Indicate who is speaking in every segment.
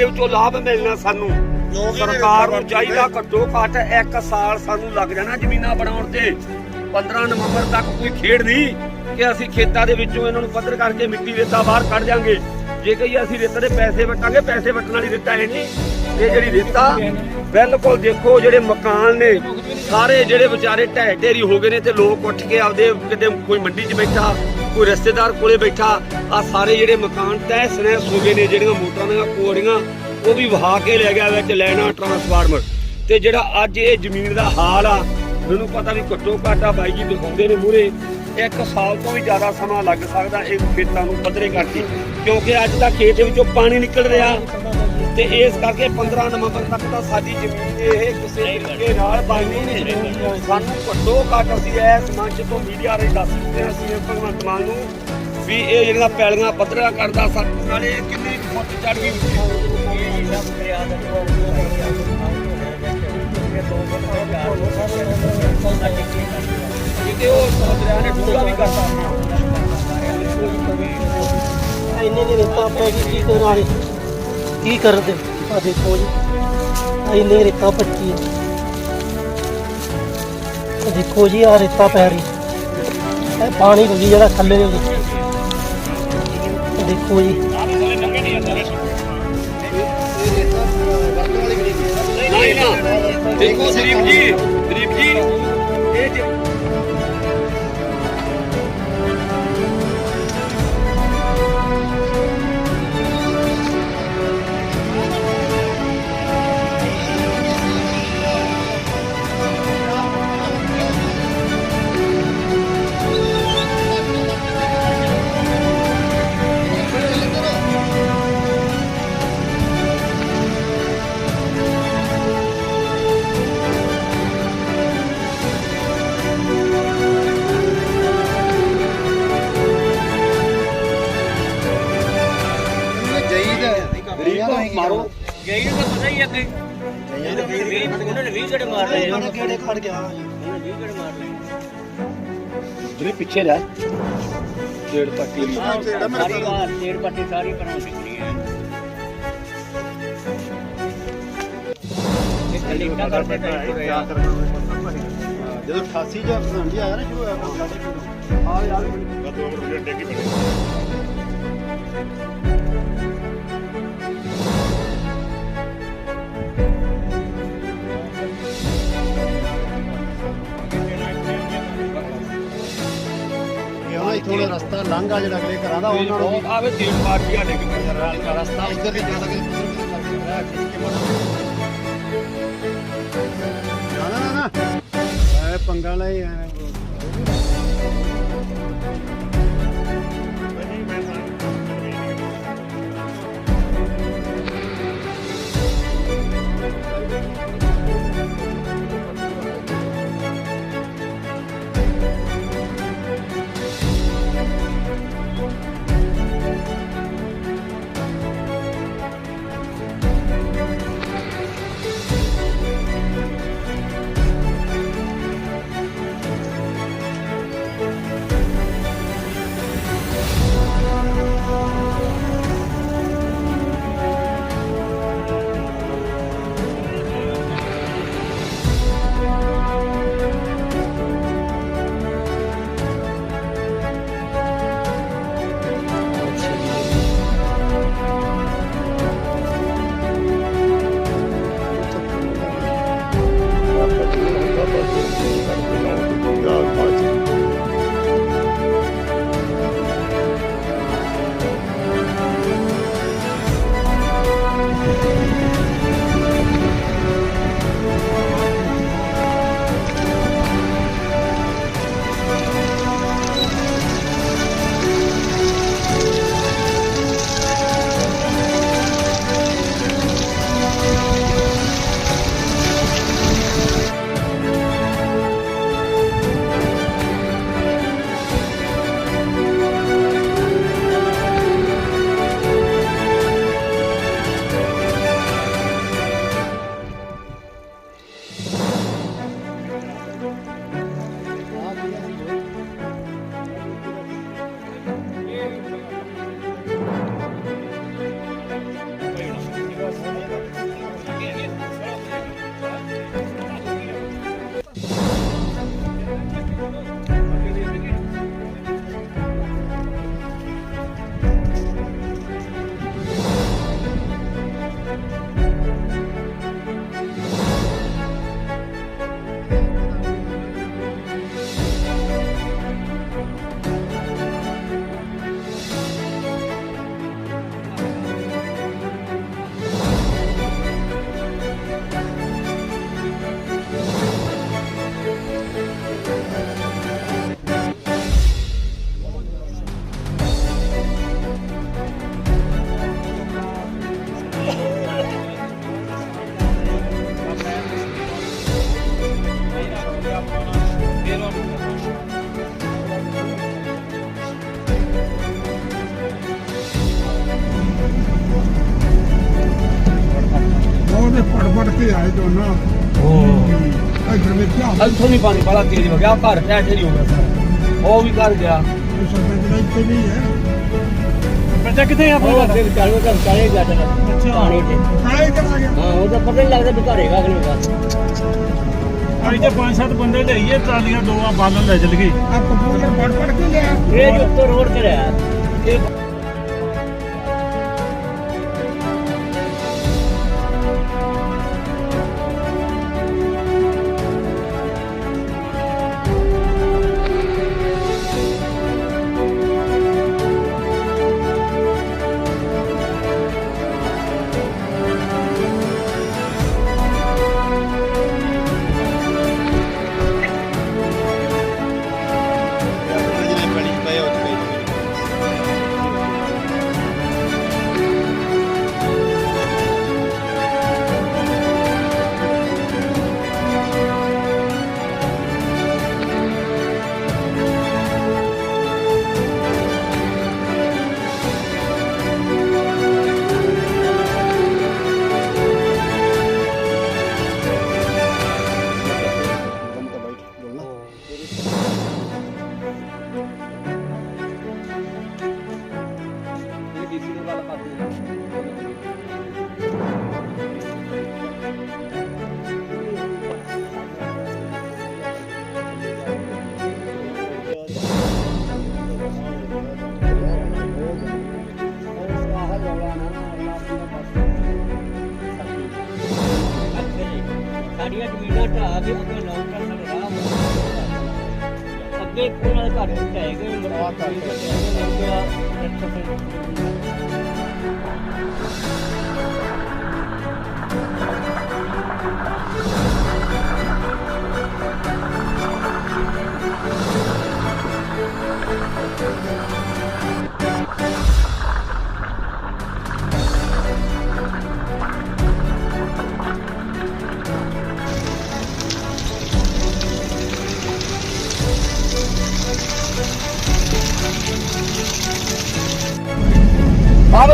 Speaker 1: ਇਹਦੇ ਵਿੱਚੋਂ ਲਾਭ ਮਿਲਣਾ ਸਾਨੂੰ। ਸਰਕਾਰ ਨੂੰ ਚਾਹੀਦਾ ਘੱਟੋ ਘੱਟ 1 ਸਾਲ ਸਾਨੂੰ ਲੱਗ ਜਾਣਾ ਜ਼ਮੀਨਾਂ ਬਣਾਉਣ ਤੇ। 15 ਨਵੰਬਰ ਤੱਕ ਕੋਈ ਖੇਡ ਨਹੀਂ ਕਿ ਅਸੀਂ ਖੇਤਾਂ ਦੇ ਵਿੱਚੋਂ ਇਹਨਾਂ ਨੂੰ ਪੱਧਰ ਕਰਕੇ ਮਿੱਟੀ ਰੇਤਾ ਬਾਹਰ ਕੱਢ ਜਾਾਂਗੇ ਜੇ ਕਹੀ ਅਸੀਂ ਰੇਤਾ ਦੇ ਪੈਸੇ ਵਟਾਂਗੇ ਪੈਸੇ ਵਟਣ ਵਾਲੀ ਰੇਤਾ ਹੈ ਨਹੀਂ। ਇਹ ਜਿਹੜੀ ਰੇਤਾ ਬਿਲਕੁਲ ਦੇਖੋ ਜਿਹੜੇ ਮਕਾਨ ਨੇ, ਸਾਰੇ ਜਿਹੜੇ ਵਿਚਾਰੇ ਢਹਿ ਢੇਰੀ ਹੋ ਗਏ ਨੇ ਤੇ ਲੋਕ ਉੱਠ ਕੇ ਆਪਦੇ ਕਿਤੇ ਕੋਈ ਮੰਡੀ 'ਚ ਬੈਠਾ, ਕੋਈ ਰਿਸ਼ਤੇਦਾਰ ਕੋਲੇ ਬੈਠਾ ਆ ਸਾਰੇ ਜਿਹੜੇ ਮਕਾਨ ਤਹਿਸ ਨਹਿਸ ਹੋ ਗਏ ਨੇ, ਜਿਹੜੀਆਂ ਮੋਟਰਾਂ ਦੀਆਂ ਕੋੜੀਆਂ, ਉਹ ਵੀ ਵਹਾ ਕੇ ਲੈ ਗਿਆ ਵਿੱਚ ਲੈਣਾ ਟਰਾਂਸਫਾਰਮਰ ਤੇ ਜਿਹੜਾ ਅੱਜ ਇਹ ਜ਼ਮੀਨ ਦਾ ਹਾਲ ਆ, ਮੈਨੂੰ ਪਤਾ ਨਹੀਂ ਘੱਟੋ ਘੱਟ ਬਾਈ ਜੀ ਦਿਖਾਉਂਦੇ ਨੇ ਮੂਰੇ ਇੱਕ ਸਾਲ ਤੋਂ ਵੀ ਜ਼ਿਆਦਾ ਸਮਾਂ ਲੱਗ ਸਕਦਾ ਇਹ ਖੇਤਾਂ ਨੂੰ ਪੱਧਰੇ ਕਰਕੇ, ਕਿਉਂਕਿ ਅੱਜ ਤੱਕ ਖੇਤ ਵਿੱਚੋਂ ਪਾਣੀ ਨਿਕਲ ਰਿਹਾ। ਤੇ ਇਸ ਕਰਕੇ 15 ਨਵੰਬਰ ਤੱਕ ਤਾਂ ਸਾਡੀ ਜ਼ਮੀਨ ਇਹ ਕਿਸੇ ਤਰੀਕੇ ਨਾਲ ਬਾਈ ਨਹੀਂ ਸਾਨੂੰ ਘੱਟੋ ਘੱਟ ਅਸੀਂ ਇਸ ਮੰਚ ਤੋਂ ਮੀਡੀਆ ਰਾਹੀਂ ਦੱਸ ਦਿੱਤੇ ਹਾਂ ਅਸੀਂ ਇਹ ਭਗਵੰਤ ਮਾਨ ਨੂੰ ਵੀ ਇਹ ਜਿਹੜੀਆਂ ਪੈਲੀਆਂ ਪੱਧਰਾ ਕਰਦਾ ਸਾਡੇ ਨਾਲੇ ਕਿੰਨੀ ਫੁੱਟ ਚੜ ਗਈ ਜਿੱਤੇ ਉਹ ਦਰਿਆ ਨੇ ਡੂੰਘਾ ਵੀ ਕਰਤਾ।
Speaker 2: ਇੰਨੇ ਦੀ ਰੇਤਾ ਪੈ ਗਈ ਕੀ ਕਰਾਂ ਰੇ ਕੀ ਕਰਦੇ ਆ ਦੇਖੋ ਜੀ। ਆਹ ਇੰਨੇ ਰੇਤਾ ਪੱਟੀ ਹੈ ਦੇਖੋ ਜੀ ਆ ਰੇਤਾ ਪੈ ਰਹੀ। ਇਹ ਪਾਣੀ ਰੁਕੀ ਜਿਹੜਾ ਥੱਲੇ ਦੇ ਵਿੱਚ। ਦੇਖੋ ਜੀ।
Speaker 1: ਦੇਖੋ ਦਲੀਪ ਜੀ।
Speaker 3: ਨੂੰ ਤਾਂ ਪਤਾ ਹੀ ਅੱਗੇ। ਉਹਨਾਂ ਨੇ 20 ਗੜੇ ਮਾਰ ਲਏ।
Speaker 2: ਉਹਨਾਂ ਕਿਹੜੇ ਖੜ ਗਿਆ ਜੀ
Speaker 3: ਉਹਨਾਂ ਨੇ 20 ਗੜੇ ਮਾਰ ਲਏ।
Speaker 1: ਦਲੀਪ ਪਿੱਛੇ ਰਹਿ। ਡੇਢ ਪੱਟੀ ਲਈ।
Speaker 3: ਸਾਰੀ ਬਾਤ ਡੇਢ ਪੱਟੀ ਸਾਰੀ ਬਣਾਉ ਸਿੱਖਣੀ ਹੈ। ਇਹ ਕੱਲੀ ਇੱਟਾਂ ਕਰਦੇ ਤਾਂ ਹੀ ਹੋਇਆ।
Speaker 4: ਜਦੋਂ 88 ਜਾਂ 90 ਆਇਆ ਨਾ ਸ਼ੁਰੂ ਹੋਇਆ ਆ ਯਾਰ। ਦੋ ਮਿੰਟ ਡੇਗੀ ਬਣੇ ਇੱਥੋਂ ਦਾ ਰਸਤਾ ਲੰਘਾ ਜਿਹੜਾ ਅਗਲੇ ਘਰਾਂ ਦਾ ਉਹਨਾਂ ਨੂੰ ਵੀ
Speaker 1: ਆਵੇ ਡੇਢ ਪਾਰਟੀ ਆ ਡਿੱਗ ਪਈ
Speaker 4: ਰਸਤਾ ਇੱਧਰ ਦੀ ਜਾ ਸਕੇ ਨਾ ਨਾ ਨਾ। ਐ ਪੰਗਾ ਲਈ ਐ
Speaker 1: ਵੀ ਪਾਣੀ ਬੜਾ ਤੇਜ਼ ਹੋ ਗਿਆ। ਘਰ ਹੋ ਗਿਆ ਸਾਰਾ ਉਹ ਵੀ ਘਰ ਗਿਆ।
Speaker 5: ਬੱਚਾ ਕਿੱਥੇ ਆ
Speaker 3: ਉਹ ਜਾ ਪਾਣੀ ਤੇ। ਹਾਂ ਪਤਾ ਨਹੀਂ ਲੱਗਦਾ ਵੀ ਘਰੇਗਾ ਕਿ ਨਹੀਂ ਗਾ
Speaker 5: ਅਸੀਂ ਤੇ ਪੰਜ ਸੱਤ ਬੰਦੇ ਲਈਏ ਟਰਾਲੀਆਂ ਦੋ ਆ ਬਾਲਣ ਲੈ ਚਲ ਗਏ।
Speaker 6: ਆ ਕੰਪਿਊਟਰ ਪੜ ਪੜ ਕੇ ਲਿਆ।
Speaker 3: ਇਹ ਜੋ ਉੱਤੋਂ ਰੋਡ ਤੇ ਰਿਹਾ। ਇਹ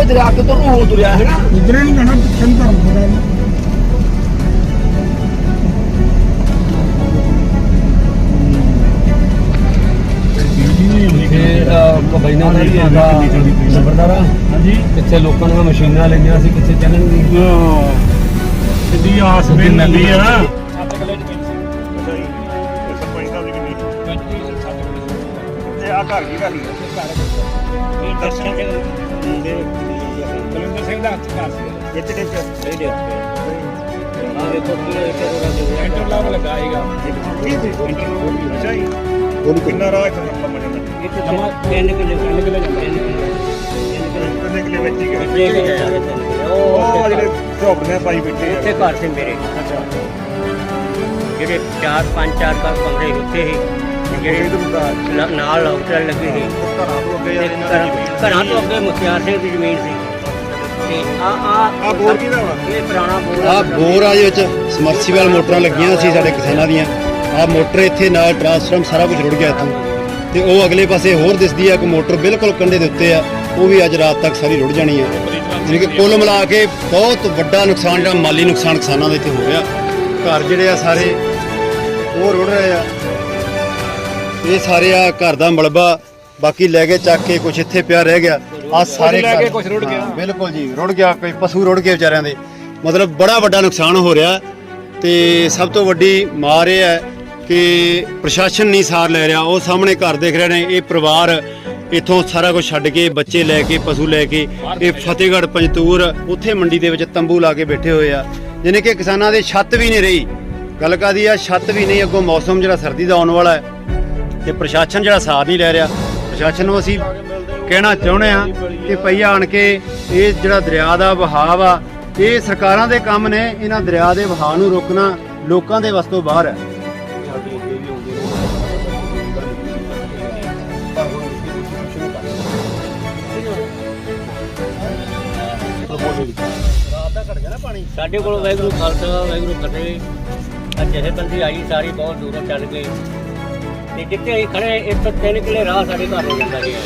Speaker 1: ਦਰਿਆ ਕਿੱਧਰ ਨੂੰ ਹੋ ਤੁਰਿਆ ਹੈ ਨਾ।
Speaker 6: ਇਧਰੇ ਨਹੀਂ ਜਾਣਾ ਪਿੱਛੇ ਨੂੰ। ਧਰਮ
Speaker 1: ਇਹ ਕਬੈਨਾ ਦਾ ਵੀ ਹੈਗਾ ਨੰਬਰਦਾਰਾ
Speaker 5: ਹਾਂਜੀ
Speaker 1: ਕਿੱਥੇ ਲੋਕਾਂ ਨੇ ਮਸ਼ੀਨਾਂ ਲਈਆਂ ਸੀ ਕਿੱਥੇ ਚੱਲਣਗੀ
Speaker 5: ਕਿੱਡੀ ਆਸ ਨੰਦੀ ਆ।
Speaker 4: ਸਰਪੰਚ ਦਾ ਵੀ ਨਹੀਂ ਤੇ ਆ? ਘਰ ਕੀ
Speaker 3: ਦਰਸ਼ਨ ਦੇ
Speaker 5: ਬਲਿੰਦਰ ਸਿੰਘ ਦਾ ਹੱਥ ਕਰ ਸੀ।
Speaker 4: ਇੱਥੇ ਟਿਕ
Speaker 3: ਨਹੀਂ ਦੇ ਆ ਵੇਖੋ ਕੀ ਹੈ ਕਿ ਰੋੜਾ ਦੇ
Speaker 5: ਐਂਟਰ ਲਾਭ ਲੱਗਾ ਹੈਗਾ।
Speaker 4: ਅੱਛਾ ਜੀ ਉਹ ਕਿੰਨਾ ਰਾਹ ਇੱਥੇ ਲੰਬਾ ਬਣੇ ਦਾ
Speaker 3: ਇੱਕ ਜਮਾ 3 ਕਿਲੇ 3 ਕਿਲੇ ਜਾਂਦਾ 3
Speaker 4: ਕਿੰਨੇ ਕਿਲੇ ਵਿੱਚ ਹੀ ਗਏ।
Speaker 3: ਕਿਲੇ
Speaker 4: ਉਹ
Speaker 3: ਉਹ
Speaker 4: ਜਿਹੜੇ ਝੋਪੜੀਆਂ ਪਾਈ ਬੈਠੇ ਆ।
Speaker 3: ਉੱਥੇ ਘਰ ਸੀ ਮੇਰੇ।
Speaker 4: ਅੱਛਾ।
Speaker 3: ਜਿਹੜੇ ਚਾਰ ਪੰਜ ਚਾਰ ਘਰ ਕਮਰੇ ਉੱਥੇ ਤੇ
Speaker 4: ਜਿਹੜੇ
Speaker 3: ਨਾਲ ਲੌਕਟਰ ਲੱਗੇ ਸੀ।
Speaker 4: ਘਰਾਂ ਤੋਂ ਅੱਗੇ
Speaker 3: ਮੁਖਤਿਆਰ ਸਿੰਘ ਦੀ ਜ਼ਮੀਨ ਸੀ। ਤੇ ਆ ਆ
Speaker 4: ਆ ਬੋਰ ਕਿਹਦਾ ਵਾ?
Speaker 3: ਇਹ ਪੁਰਾਣਾ ਬੋਰ
Speaker 7: ਆ। ਬੋਰ ਆ ਵਿੱਚ ਸਮਰਸੀਬਲ ਮੋਟਰਾਂ ਲੱਗੀਆਂ ਸੀ ਸਾਡੇ ਕਿਸਾਨਾਂ ਦੀਆਂ। ਆ ਮੋਟਰ ਇੱਥੇ ਨਾਲ ਟਰਾਂਸਫਾਰਮ ਸਾਰਾ ਕੁਝ ਰੁੜ ਗਿਆ ਇੱਥੋਂ। ਤੇ ਉਹ ਅਗਲੇ ਪਾਸੇ ਹੋਰ ਦਿਸਦੀ ਆ ਇੱਕ ਮੋਟਰ ਬਿਲਕੁਲ ਕੰਢੇ ਦੇ ਉੱਤੇ ਆ ਉਹ ਵੀ ਅੱਜ ਰਾਤ ਤੱਕ ਸਾਰੀ ਰੁੜ ਜਾਣੀ ਆ। ਯਾਨੀ ਕਿ ਕੁੱਲ ਮਿਲਾ ਕੇ ਬਹੁਤ ਵੱਡਾ ਨੁਕਸਾਨ ਜਿਹੜਾ ਮਾਲੀ ਨੁਕਸਾਨ ਕਿਸਾਨਾਂ ਦਾ ਇੱਥੇ ਹੋ ਰਿਹਾ। ਘਰ ਜਿਹੜੇ ਆ ਸਾਰੇ ਉਹ ਰੁੜ ਰਹੇ ਆ। ਇਹ ਸਾਰੇ ਆ ਘਰ ਦਾ ਮਲਬਾ ਬਾਕੀ ਲੈ ਕੇ ਚੱਕ ਕੇ ਕੁਝ ਇੱਥੇ ਪਿਆ ਰਹਿ ਗਿਆ। ਆ ਸਾਰੇ
Speaker 5: ਲੈ ਕੇ ਕੁਛ ਰੁੜ ਗਿਆ।
Speaker 7: ਬਿਲਕੁਲ ਜੀ ਰੁੜ ਗਿਆ ਕੋਈ ਪਸ਼ੂ ਰੁੜ ਗਏ ਵਿਚਾਰਿਆਂ ਦੇ। ਮਤਲਬ ਬੜਾ ਵੱਡਾ ਨੁਕਸਾਨ ਹੋ ਰਿਹਾ। ਤੇ ਸਭ ਤੋਂ ਵੱਡੀ ਮਾਰ ਇਹ ਹੈ ਕਿ ਪ੍ਰਸ਼ਾਸਨ ਨਹੀਂ ਸਾਰ ਲੈ ਰਿਹਾ। ਉਹ ਸਾਹਮਣੇ ਘਰ ਦੇਖ ਰਹੇ ਨੇ ਇਹ ਪਰਿਵਾਰ ਇੱਥੋਂ ਸਾਰਾ ਕੁਝ ਛੱਡ ਕੇ ਬੱਚੇ ਲੈ ਕੇ ਪਸ਼ੂ ਲੈ ਕੇ ਇਹ ਫਤਿਹਗੜ੍ਹ ਪੰਜਤੂਰ ਉੱਥੇ ਮੰਡੀ ਦੇ ਵਿੱਚ ਤੰਬੂ ਲਾ ਕੇ ਬੈਠੇ ਹੋਏ ਆ। ਜਿਹਨੇ ਕਿ ਕਿਸਾਨਾਂ ਦੇ ਛੱਤ ਵੀ ਨਹੀਂ ਰਹੀ। ਗੱਲ ਕਾਦੀ ਆ ਛੱਤ ਵੀ ਨਹੀਂ ਅੱਗੋਂ ਮੌਸਮ ਜਿਹੜਾ ਸਰਦੀ ਦਾ ਆਉਣ ਵਾਲਾ ਹੈ। ਤੇ ਪ੍ਰਸ਼ਾਸਨ ਜਿਹੜਾ ਸਾਥ ਨਹੀਂ ਲੈ ਰਿਹਾ। ਪ੍ਰਸ਼ਾਸਨ ਨੂੰ ਅਸੀਂ ਕਹਿਣਾ ਚਾਹੁੰਦੇ ਆ ਕਿ ਭਈ ਆਣ ਕੇ ਇਹ ਜਿਹੜਾ ਦਰਿਆ ਦਾ ਵਹਾਅ ਆ, ਇਹ ਸਰਕਾਰਾਂ ਦੇ ਕੰਮ ਨੇ, ਇਹਨਾਂ ਦਰਿਆ ਦੇ ਵਹਾਅ ਨੂੰ ਰੋਕਣਾ ਲੋਕਾਂ ਦੇ ਵਸਤੋਂ ਬਾਹਰ ਹੈ।
Speaker 3: ਸਾਡੇ ਕੋਲ ਵੈਗਰੂ ਖਾਲਸਾ ਵੈਗਰੂ ਫਤਿਹ। ਅੱਜ ਜਥੇਬੰਦੀ ਆਈ, ਸਾਰੀ ਬਹੁਤ ਦੂਰੋਂ ਚੱਲ ਗਏ ਤੇ ਜਿੱਥੇ ਅਸੀਂ ਖੜੇ ਇੱਥੋਂ ਤਿੰਨ ਕਿਲੇ ਰਾਹ ਸਾਡੇ ਘਰ ਨੂੰ ਜਾਂਦਾ ਗਿਆ।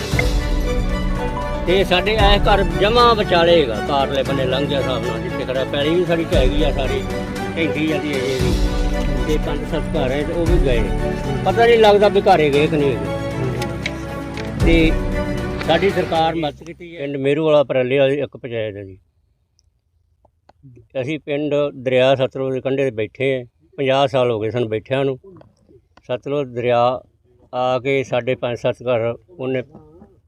Speaker 3: ਤੇ ਸਾਡੇ ਐ ਘਰ ਜਮਾ ਵਿਚਾਲੇਗਾ ਕਾਰਲੇ ਬੰਨੇ ਲੰਘ ਗਿਆ ਹਿਸਾਬ ਨਾਲ, ਜਿੱਥੇ ਖੜਾ, ਪੈਲੀ ਵੀ ਸਾਡੀ ਢਹਿ ਗਈ ਆ ਸਾਰੀ ਢੈਂਦੀ ਜਾਂਦੀ ਅਜੇ ਵੀ। ਤੇ ਪੰਜ ਸੱਤ ਘਰ ਹੈ ਉਹ ਵੀ ਗਏ। ਪਤਾ ਨਹੀਂ ਲੱਗਦਾ ਵੀ ਘਰੇ ਗਏ ਕਿ ਨਹੀਂ ਤੇ ਸਾਡੀ ਸਰਕਾਰ ਮਦਦ ਕੀਤੀ ਹੈ। ਪਿੰਡ ਮੇਰੂ ਵਾਲਾ ਪਰਲੇ ਵਾਲੀ ਇੱਕ ਪੰਚਾਇਤ ਹੈ ਜੀ। ਅਸੀਂ ਪਿੰਡ ਦਰਿਆ ਸਤਲੁਜ ਦੇ ਕੰਢੇ ਤੇ ਬੈਠੇ ਹਾਂ 50 ਸਾਲ ਹੋ ਗਏ ਸਾਨੂੰ ਬੈਠਿਆਂ ਨੂੰ। ਸਤਲੁਜ ਦਰਿਆ ਆ ਕੇ ਸਾਡੇ ਪੰਜ ਸੱਤ ਘਰ, ਉਹਨੇ